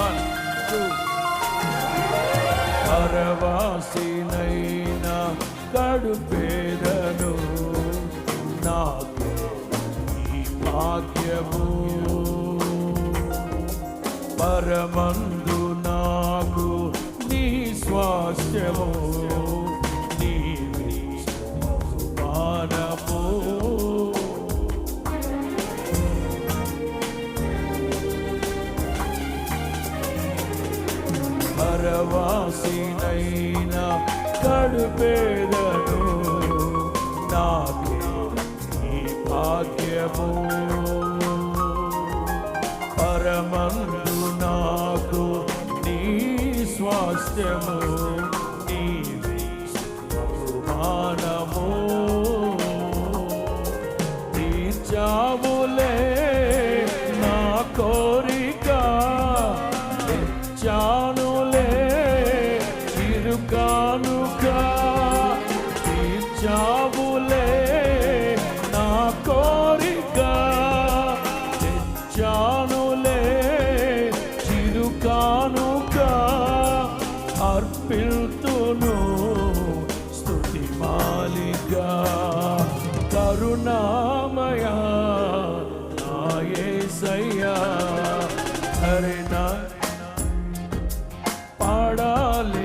One two పరవాసినైనా గడుపేదను నాకు ఈ భాగ్యము. పరమందు నాకు నీ స్వాస్థ్యము. పరవాసినైనా గడుపేదను నాకే ఈ భాగ్యము. పరమందు నాకు నీ స్వాస్థ్యము నీ మానము తీర్చావులే తెచ్చావులే నా కోరిక. తెచ్చానులే చిరుకానుక. అర్పిల్తును స్థుతి మాలిక. కరుణామయ నాయసయ్యా. హరిణ పాడాలి